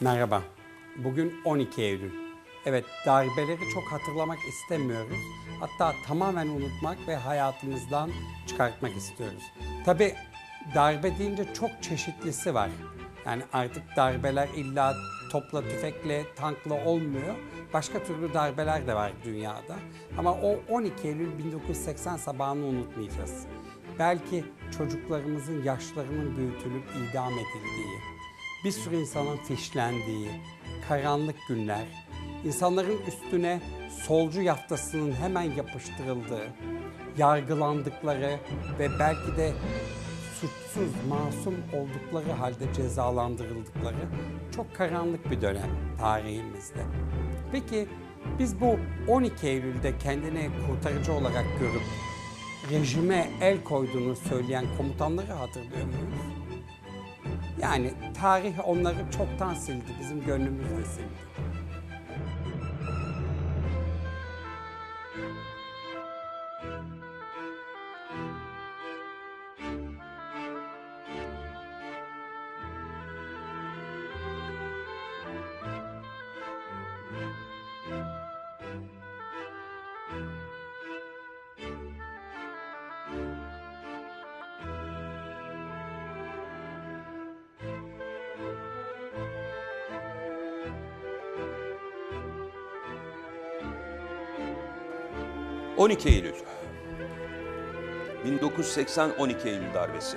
Merhaba. Bugün 12 Eylül. Evet, darbeleri çok hatırlamak istemiyoruz. Hatta tamamen unutmak ve hayatımızdan çıkartmak istiyoruz. Tabii darbe deyince çok çeşitlisi var. Yani artık darbeler illa topla, tüfekle, tankla olmuyor. Başka türlü darbeler de var dünyada. Ama o 12 Eylül 1980 sabahını unutmayacağız. Belki çocuklarımızın yaşlarının büyütülüp idam edildiği, bir sürü insanın fişlendiği, karanlık günler, insanların üstüne solcu yaftasının hemen yapıştırıldığı, yargılandıkları ve belki de suçsuz, masum oldukları halde cezalandırıldıkları çok karanlık bir dönem tarihimizde. Peki biz bu 12 Eylül'de kendini kurtarıcı olarak görüp rejime el koyduğunu söyleyen komutanları hatırlıyor muyuz? Yani tarih onları çoktan sildi, bizim gönlümüzde sildi. — 12 Eylül 1980 12 Eylül darbesi.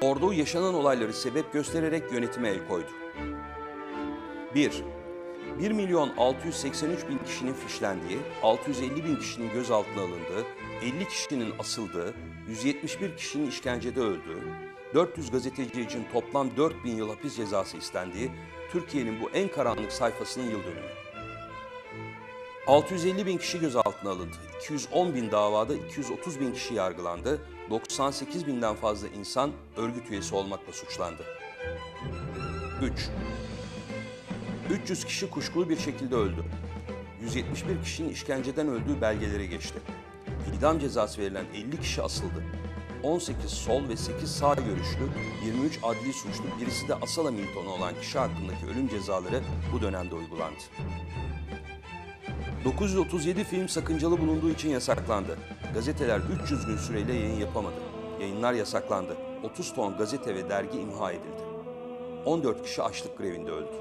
Ordu yaşanan olayları sebep göstererek yönetime el koydu. 1. 1 milyon 683 bin kişinin fişlendiği, 650 bin kişinin gözaltına alındığı, 50 kişinin asıldığı, 171 kişinin işkencede öldüğü, 400 gazeteci için toplam 4 bin yıl hapis cezası istendiği Türkiye'nin bu en karanlık sayfasının yıl dönümü. 650 bin kişi gözaltına alındı. 210 bin davada 230 bin kişi yargılandı. 98 binden fazla insan örgüt üyesi olmakla suçlandı. 3. 300 kişi kuşkulu bir şekilde öldü. 171 kişinin işkenceden öldüğü belgeleri geçti. İdam cezası verilen 50 kişi asıldı. 18 sol ve 8 sağ görüşlü, 23 adli suçlu, birisi de Asala Milton'u olan kişi hakkındaki ölüm cezaları bu dönemde uygulandı. 937 film sakıncalı bulunduğu için yasaklandı. Gazeteler 300 gün süreyle yayın yapamadı. Yayınlar yasaklandı. 30 ton gazete ve dergi imha edildi. 14 kişi açlık grevinde öldü.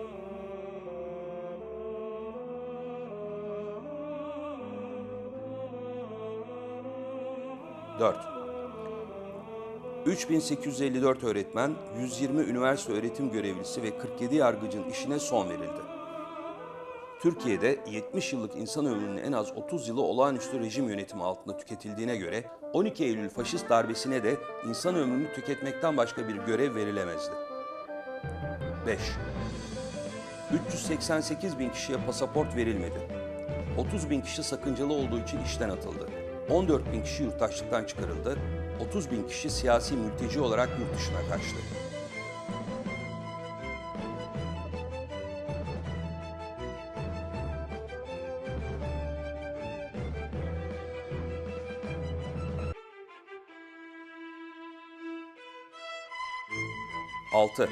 Dört. 3854 öğretmen, 120 üniversite öğretim görevlisi ve 47 yargıcın işine son verildi. Türkiye'de 70 yıllık insan ömrünün en az 30 yılı olağanüstü rejim yönetimi altında tüketildiğine göre 12 Eylül faşist darbesine de insan ömrünü tüketmekten başka bir görev verilemezdi. 5. 388 bin kişiye pasaport verilmedi. 30 bin kişi sakıncalı olduğu için işten atıldı. 14 bin kişi yurttaşlıktan çıkarıldı. 30 bin kişi siyasi mülteci olarak yurt dışına kaçtı. Altı.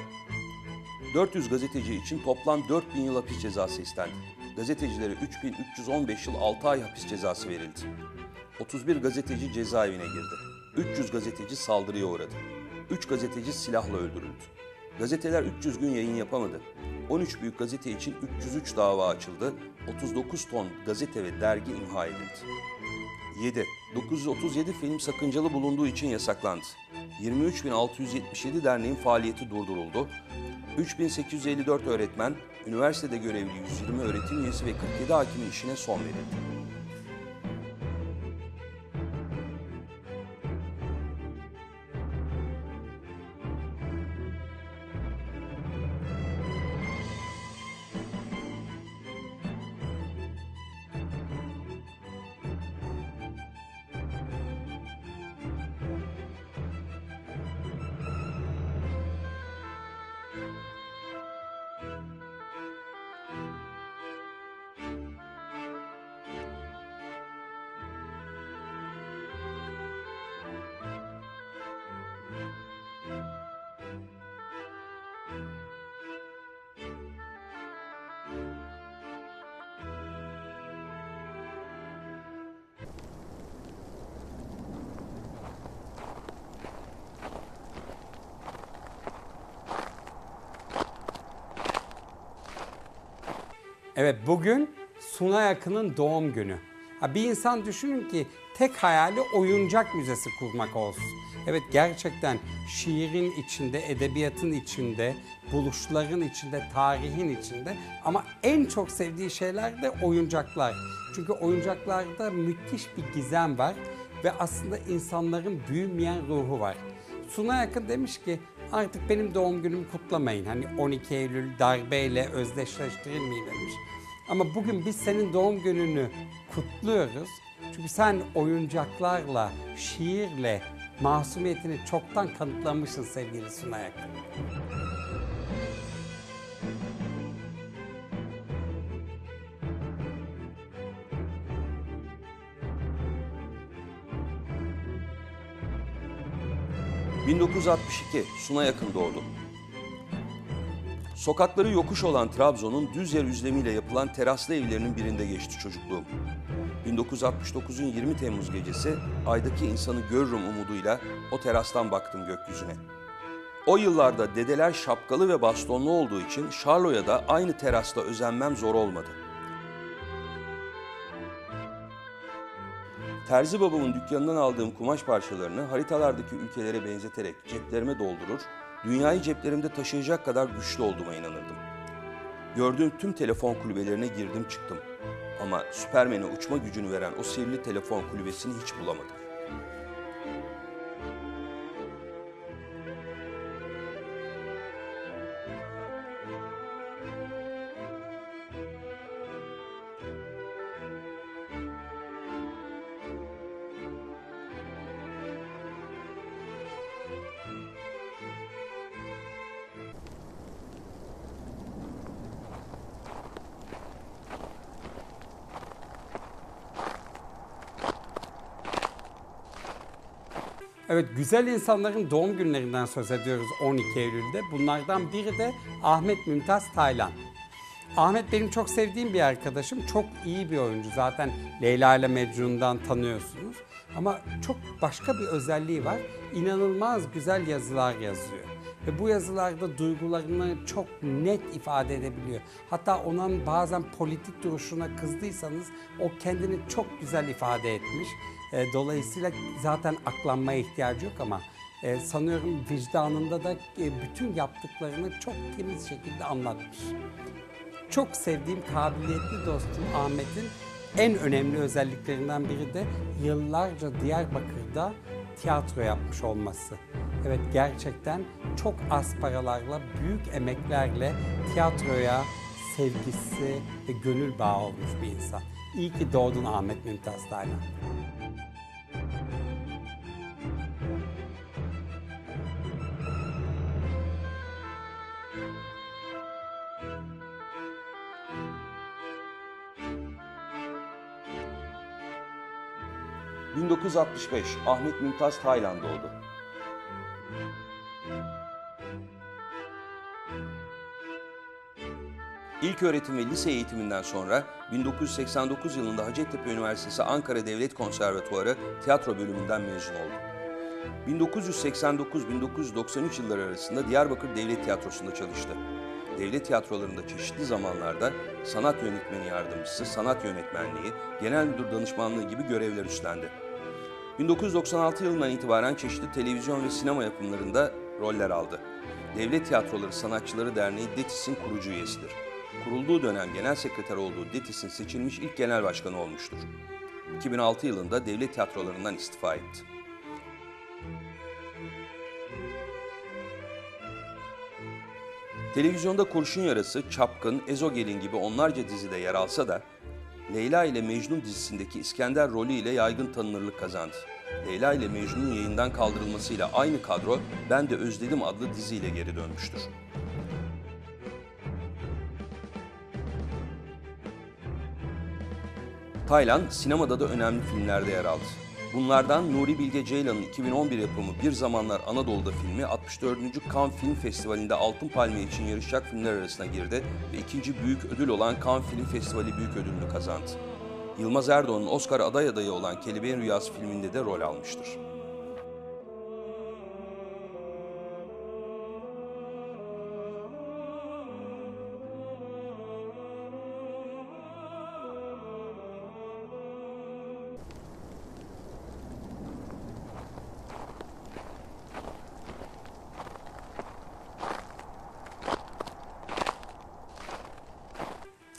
400 gazeteci için toplam 4000 yıl hapis cezası istendi. Gazetecilere 3315 yıl 6 ay hapis cezası verildi. 31 gazeteci cezaevine girdi. 300 gazeteci saldırıya uğradı. 3 gazeteci silahla öldürüldü. Gazeteler 300 gün yayın yapamadı. 13 büyük gazete için 303 dava açıldı. 39 ton gazete ve dergi imha edildi. 7. 937 film sakıncalı bulunduğu için yasaklandı. 23.677 derneğin faaliyeti durduruldu. 3854 öğretmen, üniversitede görevli 120 öğretim üyesi ve 47 hakimin işine son verildi. Evet bugün Sunay Akın'ın doğum günü. Ha, bir insan düşünün ki tek hayali oyuncak müzesi kurmak olsun. Evet gerçekten şiirin içinde, edebiyatın içinde, buluşların içinde, tarihin içinde ama en çok sevdiği şeyler de oyuncaklar. Çünkü oyuncaklarda müthiş bir gizem var ve aslında insanların büyümeyen ruhu var. Sunay Akın demiş ki artık benim doğum günümü kutlamayın. Hani 12 Eylül darbeyle özdeşleştirilmeyin demiş. Ama bugün biz senin doğum gününü kutluyoruz. Çünkü sen oyuncaklarla, şiirle masumiyetini çoktan kanıtlamışsın sevgili Sunay Akın. ...1962 Sunay Akın doğdu. Sokakları yokuş olan Trabzon'un düz yer üzlemiyle yapılan teraslı evlerinin birinde geçti çocukluğum. 1969'un 20 Temmuz gecesi aydaki insanı görürüm umuduyla o terastan baktım gökyüzüne. O yıllarda dedeler şapkalı ve bastonlu olduğu için Şarlo'ya da aynı terasta özenmem zor olmadı. Terzi babamın dükkanından aldığım kumaş parçalarını haritalardaki ülkelere benzeterek ceplerime doldurur, dünyayı ceplerimde taşıyacak kadar güçlü olduğuma inanırdım. Gördüğüm tüm telefon kulübelerine girdim çıktım. Ama Süpermen'e uçma gücünü veren o sihirli telefon kulübesini hiç bulamadım. Evet güzel insanların doğum günlerinden söz ediyoruz 12 Eylül'de. Bunlardan biri de Ahmet Mümtaz Taylan. Ahmet benim çok sevdiğim bir arkadaşım. Çok iyi bir oyuncu. Zaten Leyla ile Mecnun'dan tanıyorsunuz. Ama çok başka bir özelliği var. İnanılmaz güzel yazılar yazıyor. Ve bu yazılarda duygularını çok net ifade edebiliyor. Hatta onun bazen politik duruşuna kızdıysanız o kendini çok güzel ifade etmiş. E, Dolayısıyla zaten aklanmaya ihtiyacı yok ama e, sanıyorum vicdanında da e, bütün yaptıklarını çok temiz şekilde anlatmış. Çok sevdiğim kabiliyetli dostum Ahmet'in en önemli özelliklerinden biri de yıllarca Diyarbakır'da tiyatro yapmış olması. Evet gerçekten çok az paralarla, büyük emeklerle tiyatroya sevgisi ve gönül bağı olmuş bir insan. İyi ki doğdun Ahmet Mümtaz Taylan. ...1965 Ahmet Mümtaz Taylan doğdu. İlk öğretim ve lise eğitiminden sonra 1989 yılında Hacettepe Üniversitesi Ankara Devlet Konservatuarı tiyatro bölümünden mezun oldu. 1989-1993 yılları arasında Diyarbakır Devlet Tiyatrosu'nda çalıştı. Devlet tiyatrolarında çeşitli zamanlarda sanat yönetmeni yardımcısı, sanat yönetmenliği, genel müdür danışmanlığı gibi görevler üstlendi. 1996 yılından itibaren çeşitli televizyon ve sinema yapımlarında roller aldı. Devlet Tiyatroları Sanatçıları Derneği DETİS'in kurucu üyesidir. Kurulduğu dönem genel sekreter olduğu DETİS'in seçilmiş ilk genel başkanı olmuştur. 2006 yılında devlet tiyatrolarından istifa etti. Televizyonda Kurşun Yarası, Çapkın, Ezogelin gibi onlarca dizide yer alsa da Leyla ile Mecnun dizisindeki İskender rolüyle yaygın tanınırlık kazandı. Leyla ile Mecnun'un yayından kaldırılmasıyla aynı kadro Ben de Özledim adlı diziyle geri dönmüştür. Taylan sinemada da önemli filmlerde yer aldı. Bunlardan Nuri Bilge Ceylan'ın 2011 yapımı Bir Zamanlar Anadolu'da filmi 64. Cannes Film Festivali'nde Altın Palmiye için yarışacak filmler arasına girdi ve ikinci büyük ödül olan Cannes Film Festivali büyük ödülünü kazandı. Yılmaz Erdoğan'ın Oscar aday adayı olan Kelebeğin Rüyası filminde de rol almıştır.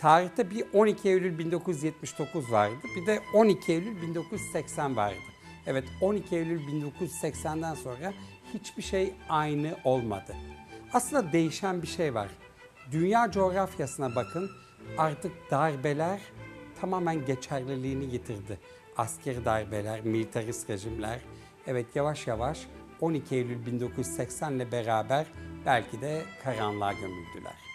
Tarihte bir 12 Eylül 1979 vardı, bir de 12 Eylül 1980 vardı. Evet 12 Eylül 1980'den sonra hiçbir şey aynı olmadı. Aslında değişen bir şey var. Dünya coğrafyasına bakın artık darbeler tamamen geçerliliğini yitirdi. Askeri darbeler, militarist rejimler evet yavaş yavaş 12 Eylül 1980 ile beraber belki de karanlığa gömüldüler.